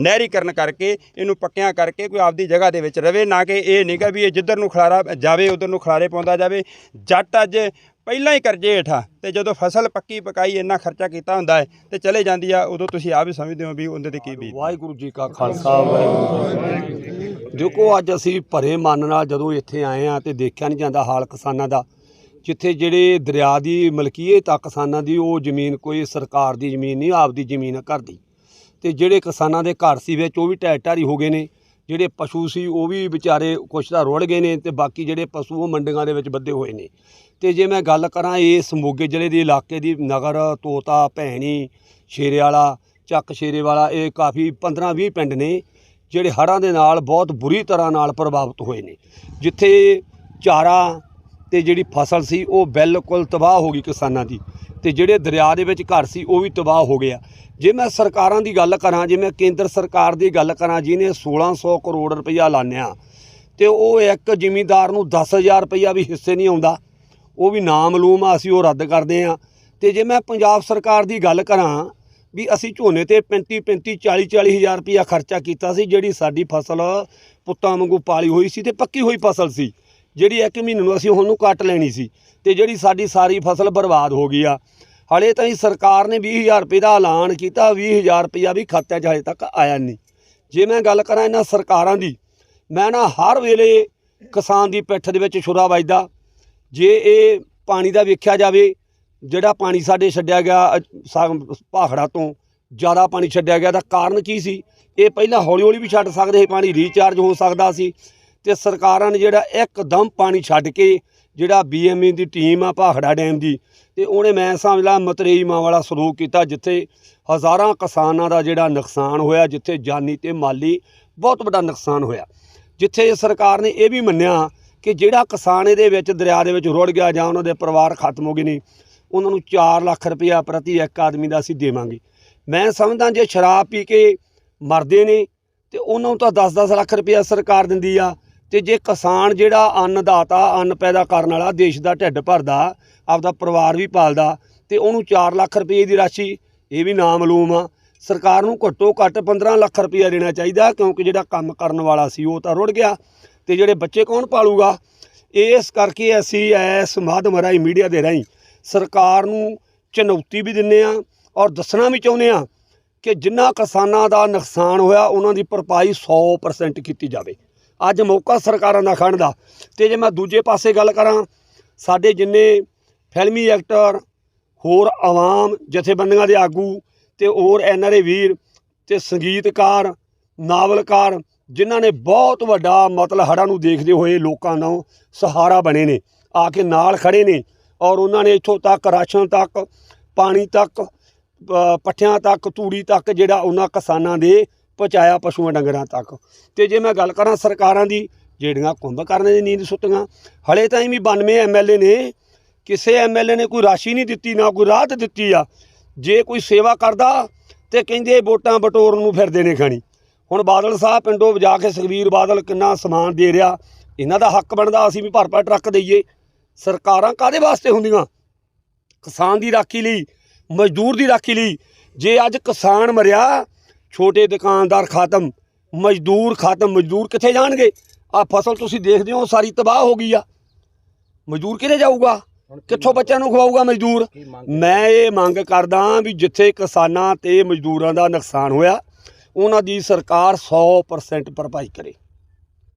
Speaker 9: ਨਹਿਰੀਕਰਨ ਕਰਕੇ, ਇਹਨੂੰ ਪੱਕਿਆਂ ਕਰਕੇ ਕੋਈ ਆਪਦੀ ਜਗ੍ਹਾ ਦੇ ਵਿੱਚ ਰਵੇ, ਨਾ ਕਿ ਇਹ ਨਹੀਂਗਾ ਵੀ ਇਹ ਜਿੱਧਰ ਨੂੰ ਖਲਾਰਾ ਜਾਵੇ, ਉਧਰ ਨੂੰ ਖਲਾਰੇ ਪਾਉਂਦਾ ਜਾਵੇ। ਜੱਟ ਅੱਜ ਪਹਿਲਾਂ ਹੀ ਕਰਜੇ ਹੇਠਾਂ, ਤੇ ਜਦੋਂ ਫਸਲ ਪੱਕੀ ਪਕਾਈ, ਇੰਨਾ ਖਰਚਾ ਕੀਤਾ ਹੁੰਦਾ ਹੈ ਤੇ ਚਲੇ ਜਾਂਦੀ ਆ, ਉਦੋਂ ਤੁਸੀਂ ਆਪ ਹੀ ਸਮਝਦੇ ਹੋ ਵੀ ਉਹਦੇ ਤੇ ਕੀ ਬੀਤ
Speaker 1: ਵਾਹਿਗੁਰੂ ਜੀ ਕਾ ਖਾਲਸਾ, ਵਾਹਿਗੁਰੂ ਜੀ ਦੇਖੋ ਅੱਜ ਅਸੀਂ ਭਰੇ ਮਨ ਨਾਲ ਜਦੋਂ ਇੱਥੇ ਆਏ ਆ ਤੇ ਦੇਖਿਆ ਨਹੀਂ ਜਾਂਦਾ ਹਾਲ ਕਿਸਾਨਾਂ ਦਾ ਜਿੱਥੇ ਜਿਹੜੇ ਦਰਿਆ ਦੀ ਮਲਕੀਅਤ ਆ ਕਿਸਾਨਾਂ ਦੀ ਉਹ ਜ਼ਮੀਨ ਕੋਈ ਸਰਕਾਰ ਦੀ ਜ਼ਮੀਨ ਨਹੀਂ ਆਪਦੀ ਜ਼ਮੀਨ ਆ ਘਰ ਦੀ। ਤੇ ਜਿਹੜੇ ਕਿਸਾਨਾਂ ਦੇ ਘਰ ਸੀ ਵਿੱਚ ਉਹ ਵੀ ਢਹਿ ਢਾਰੀ ਹੋ ਗਏ ਨੇ ਜਿਹੜੇ ਪਸ਼ੂ ਸੀ ਉਹ ਵੀ ਵਿਚਾਰੇ ਕੁਛ ਤਾਂ ਰੁੜ ਗਏ ਨੇ ਤੇ ਬਾਕੀ ਜਿਹੜੇ ਪਸ਼ੂ ਉਹ ਮੰਡੀਆਂ ਦੇ ਵਿੱਚ ਬੱਧੇ ਹੋਏ ਨੇ। ਤੇ ਜੇ ਮੈਂ ਗੱਲ ਕਰਾਂ ਇਸ ਮੋਗੇ ਜ਼ਿਲ੍ਹੇ ਦੇ ਇਲਾਕੇ ਦੀ ਨਗਰ ਤੋਤਾ ਭੈਣੀ ਸ਼ੇਰੇ ਵਾਲਾ ਚੱਕ ਸ਼ੇਰੇ ਵਾਲਾ ਇਹ ਕਾਫੀ 15 20 ਪਿੰਡ ਨੇ। ਜਿਹੜੇ ਹੜ੍ਹਾਂ ਦੇ ਨਾਲ ਬਹੁਤ ਬੁਰੀ ਤਰ੍ਹਾਂ ਨਾਲ ਪ੍ਰਭਾਵਿਤ ਹੋਏ ਨੇ। ਜਿੱਥੇ ਚਾਰਾ ਤੇ ਜਿਹੜੀ ਫਸਲ ਸੀ, ਉਹ ਬਿਲਕੁਲ ਤਬਾਹ ਹੋ ਗਈ ਕਿਸਾਨਾਂ ਦੀ ਤੇ ਜਿਹੜੇ ਦਰਿਆ ਦੇ ਵਿੱਚ ਘਰ ਸੀ, ਉਹ ਵੀ ਤਬਾਹ ਹੋ ਗਿਆ ਜੇ ਮੈਂ ਸਰਕਾਰਾਂ ਦੀ ਗੱਲ ਕਰਾਂ, ਜੇ ਮੈਂ ਕੇਂਦਰ ਸਰਕਾਰ ਦੀ ਗੱਲ ਕਰਾਂ, ਜਿਹਨੇ 1600 ਕਰੋੜ ਰੁਪਈਆ ਲਾਣਿਆ ਤੇ ਉਹ ਇੱਕ ਜ਼ਿਮੀਂਦਾਰ ਨੂੰ 10000 ਰੁਪਈਆ ਵੀ ਹਿੱਸੇ ਨਹੀਂ ਆਉਂਦਾ, ਉਹ ਵੀ ਨਾਮਲੂਮ ਆ, ਅਸੀਂ ਉਹ ਰੱਦ ਕਰਦੇ ਆ। ਤੇ ਜੇ ਮੈਂ ਪੰਜਾਬ ਸਰਕਾਰ ਦੀ ਗੱਲ ਕਰਾਂ ਵੀ ਅਸੀਂ ਝੋਨੇ ਤੇ 35 35 40 40 ਹਜ਼ਾਰ ਰੁਪਈਆ ਖਰਚਾ ਕੀਤਾ ਸੀ, ਜਿਹੜੀ ਸਾਡੀ ਫਸਲ ਪੁੱਤਾਂ ਵਾਂਗੂ ਪਾਲੀ ਹੋਈ ਸੀ ਤੇ ਪੱਕੀ ਹੋਈ ਫਸਲ ਸੀ। ਜਿਹੜੀ ਇੱਕ ਮਹੀਨੇ ਨੂੰ ਅਸੀਂ ਉਹਨੂੰ ਕੱਟ ਲੈਣੀ ਸੀ ਤੇ ਜਿਹੜੀ ਸਾਡੀ ਸਾਰੀ ਫਸਲ ਬਰਬਾਦ ਹੋ ਗਈ ਆ। ਹਲੇ ਹੀ ਸਰਕਾਰ ਨੇ 20000 ਰੁਪਏ ਦਾ ਐਲਾਨ ਕੀਤਾ 20000 ਰੁਪਈਆ ਵੀ ਖਾਤੇ 'ਚ ਹਜੇ ਤੱਕ ਆਇਆ ਨਹੀਂ। ਜੇ ਮੈਂ ਗੱਲ ਕਰਾਂ ਇਹਨਾਂ ਸਰਕਾਰਾਂ ਦੀ, ਮੈਂ ਨਾ ਹਰ ਵੇਲੇ ਕਿਸਾਨ ਦੀ ਪਿੱਠ ਦੇ ਵਿੱਚ ਛੁਰਾ ਵੱਜਦਾ। ਜੇ ਇਹ ਪਾਣੀ ਦਾ ਵੇਖਿਆ ਜਾਵੇ ਜਿਹੜਾ ਪਾਣੀ ਸਾਡੇ ਛੱਡਿਆ ਗਿਆ ਸਾ- ਭਾਖੜਾ ਤੋਂ ਜ਼ਿਆਦਾ ਪਾਣੀ ਛੱਡਿਆ ਗਿਆ ਦਾ ਕਾਰਨ ਕੀ ਸੀ? ਇਹ ਪਹਿਲਾਂ ਹੌਲੀ ਹੌਲੀ ਵੀ ਛੱਡ ਸਕਦੇ ਸੀ, ਪਾਣੀ ਰੀਚਾਰਜ ਹੋ ਸਕਦਾ ਸੀ ਤੇ ਸਰਕਾਰਾਂ ਨੇ ਜਿਹੜਾ ਇੱਕਦਮ ਪਾਣੀ ਛੱਡ ਕੇ ਜਿਹੜਾ ਬੀਐਮਏ ਦੀ ਟੀਮ ਆ ਭਾਖੜਾ ਡੈਮ ਦੀ ਤੇ ਉਹਨੇ ਮੈਂ ਸਮਝ ਲਾ ਮਤਰੇਈ ਮਾਂ ਵਾਲਾ ਸਲੂਕ ਕੀਤਾ, ਜਿੱਥੇ ਹਜ਼ਾਰਾਂ ਕਿਸਾਨਾਂ ਦਾ ਜਿਹੜਾ ਨੁਕਸਾਨ ਹੋਇਆ, ਜਿੱਥੇ ਜਾਨੀ ਤੇ ਮਾਲੀ ਬਹੁਤ ਵੱਡਾ ਨੁਕਸਾਨ ਹੋਇਆ। ਜਿੱਥੇ ਸਰਕਾਰ ਨੇ ਇਹ ਵੀ ਮੰਨਿਆ ਕਿ ਜਿਹੜਾ ਕਿਸਾਨ ਇਹਦੇ ਵਿੱਚ, ਦਰਿਆ ਦੇ ਵਿੱਚ ਰੁੜ ਗਿਆ ਜਾਂ ਉਹਨਾਂ ਦੇ ਪਰਿਵਾਰ ਖਤਮ ਹੋ ਗਏ ਨੇ ਉਹਨਾਂ ਨੂੰ 4 ਲੱਖ ਰੁਪਇਆ ਪ੍ਰਤੀ ਇੱਕ ਆਦਮੀ ਦਾ ਅਸੀਂ ਦੇਵਾਂਗੇ। ਮੈਂ ਸਮਝਦਾ ਜੇ ਸ਼ਰਾਬ ਪੀ ਕੇ ਮਰਦੇ ਨੇ, ਤੇ ਉਹਨਾਂ ਨੂੰ ਤਾਂ 10-10 ਲੱਖ ਰੁਪਇਆ ਸਰਕਾਰ ਦਿੰਦੀ ਆ। ਤੇ ਜੇ ਕਿਸਾਨ ਜਿਹੜਾ ਅੰਨਦਾਤਾ, ਅੰਨ ਪੈਦਾ ਕਰਨ ਵਾਲਾ ਦੇਸ਼ ਦਾ ਢਿੱਡ ਭਰਦਾ, ਆਪਦਾ ਪਰਿਵਾਰ ਵੀ ਪਾਲਦਾ, ਤੇ ਉਹਨੂੰ 4 ਲੱਖ ਰੁਪਏ ਦੀ ਰਾਸ਼ੀ, ਇਹ ਵੀ ਨਾਮਲੂਮ ਆ। ਸਰਕਾਰ ਨੂੰ ਘੱਟੋ ਘੱਟ 15 ਲੱਖ ਰੁਪਇਆ ਦੇਣਾ ਚਾਹੀਦਾ, ਕਿਉਂਕਿ ਜਿਹੜਾ ਕੰਮ ਕਰਨ ਵਾਲਾ ਸੀ ਉਹ ਤਾਂ ਰੁੜ ਗਿਆ। ਤੇ ਜਿਹੜੇ ਬੱਚੇ ਕੌਣ ਪਾਲੂਗਾ? ਇਸ ਕਰਕੇ ਅਸੀਂ ਇਸ ਮਾਧਿਅਮ ਰਾਹੀਂ ਮੀਡੀਆ ਦੇ ਰਾਹੀਂ ਸਰਕਾਰ ਨੂੰ ਚੁਣੌਤੀ ਵੀ ਦਿੰਨੇ ਆ ਔਰ ਦੱਸਣਾ ਵੀ ਚਾਹੁੰਦੇ ਆ ਕਿ ਜਿੰਨਾ ਕਿਸਾਨਾਂ ਦਾ ਨੁਕਸਾਨ ਹੋਇਆ, ਉਹਨਾਂ ਦੀ ਭਰਪਾਈ 100% ਕੀਤੀ ਜਾਵੇ। ਅੱਜ ਮੌਕਾ ਸਰਕਾਰਾਂ ਦਾ ਖੜਨ ਦਾ। ਤੇ ਜੇ ਮੈਂ ਦੂਜੇ ਪਾਸੇ ਗੱਲ ਕਰਾਂ, ਸਾਡੇ ਜਿੰਨੇ ਫਿਲਮੀ ਐਕਟਰ, ਹੋਰ ਆਵਾਮ ਜਥੇਬੰਦੀਆਂ ਦੇ ਆਗੂ ਤੇ ਹੋਰ ਐਨਆਰਏ ਵੀਰ ਤੇ ਸੰਗੀਤਕਾਰ, ਨਾਵਲਕਾਰ, ਜਿਨ੍ਹਾਂ ਨੇ ਬਹੁਤ ਵੱਡਾ ਮਤਲਬ ਹੜ੍ਹਾਂ ਨੂੰ ਦੇਖਦੇ ਹੋਏ ਲੋਕਾਂ ਨੂੰ ਸਹਾਰਾ ਬਣੇ ਨੇ, ਆ ਕੇ ਨਾਲ ਖੜੇ ਨੇ। ਔਰ ਉਹਨਾਂ ਨੇ ਇੱਥੋਂ ਤੱਕ ਰਾਸ਼ਨ ਤੱਕ, ਪਾਣੀ ਤੱਕ ਪੱਠਿਆਂ ਤੱਕ, ਤੂੜੀ ਤੱਕ ਜਿਹੜਾ ਉਹਨਾਂ ਕਿਸਾਨਾਂ ਦੇ ਪਹੁੰਚਾਇਆ ਪਸ਼ੂਆਂ ਡੰਗਰਾਂ ਤੱਕ। ਤੇ ਜੇ ਮੈਂ ਗੱਲ ਕਰਾਂ ਸਰਕਾਰਾਂ ਦੀ, ਜਿਹੜੀਆਂ ਕੁੰਭ ਕਰਨ ਦੀ ਨੀਂਦ ਸੁੱਤੀਆਂ, ਹਲੇ ਤਾਈਂ ਵੀ 92 ਐਮਐਲਏ ਨੇ, ਕਿਸੇ ਐਮਐਲਏ ਨੇ ਕੋਈ ਰਾਸ਼ੀ ਨਹੀਂ ਦਿੱਤੀ, ਨਾ ਕੋਈ ਰਾਹਤ ਦਿੱਤੀ ਆ। ਜੇ ਕੋਈ ਸੇਵਾ ਕਰਦਾ ਤੇ ਕਹਿੰਦੇ ਵੋਟਾਂ ਬਟੋਰਨ ਨੂੰ ਫਿਰਦੇ ਨੇ ਖਾਣੀ। ਹੁਣ ਬਾਦਲ ਸਾਹਿਬ ਪਿੰਡੋਂ ਵਜਾ ਕੇ ਸੁਖਬੀਰ ਬਾਦਲ ਕਿੰਨਾ ਸਮਾਨ ਦੇ ਰਿਹਾ, ਇਹਨਾਂ ਦਾ ਹੱਕ ਬਣਦਾ ਅਸੀਂ ਵੀ ਭਰ ਭਰ ਟਰੱਕ ਦਈਏ। ਸਰਕਾਰਾਂ ਕਾਦੇ ਵਾਸਤੇ ਹੁੰਦੀਆਂ? ਕਿਸਾਨ ਦੀ ਰਾਖੀ ਲਈ ਮਜ਼ਦੂਰ ਦੀ ਰਾਖੀ ਲਈ। ਜੇ ਅੱਜ ਕਿਸਾਨ ਮਰਿਆ ਛੋਟੇ ਦੁਕਾਨਦਾਰ ਖਾਤਮ ਮਜ਼ਦੂਰ ਖਾਤਮ ਮਜ਼ਦੂਰ ਕਿੱਥੇ ਜਾਣਗੇ? ਆ ਫਸਲ ਤੁਸੀਂ ਦੇਖਦੇ ਹੋ ਸਾਰੀ ਤਬਾਹ ਹੋ ਗਈ ਆ। ਮਜ਼ਦੂਰ ਕਿਹਦੇ ਜਾਊਗਾ? ਕਿੱਥੋਂ ਬੱਚਿਆਂ ਨੂੰ ਖਵਾਊਗਾ ਮਜ਼ਦੂਰ? ਮੈਂ ਇਹ ਮੰਗ ਕਰਦਾ ਵੀ ਜਿੱਥੇ ਕਿਸਾਨਾਂ ਤੇ ਮਜ਼ਦੂਰਾਂ ਦਾ ਨੁਕਸਾਨ ਹੋਇਆ ਉਹਨਾਂ ਦੀ ਸਰਕਾਰ 100% ਭਰਪਾਈ ਕਰੇ।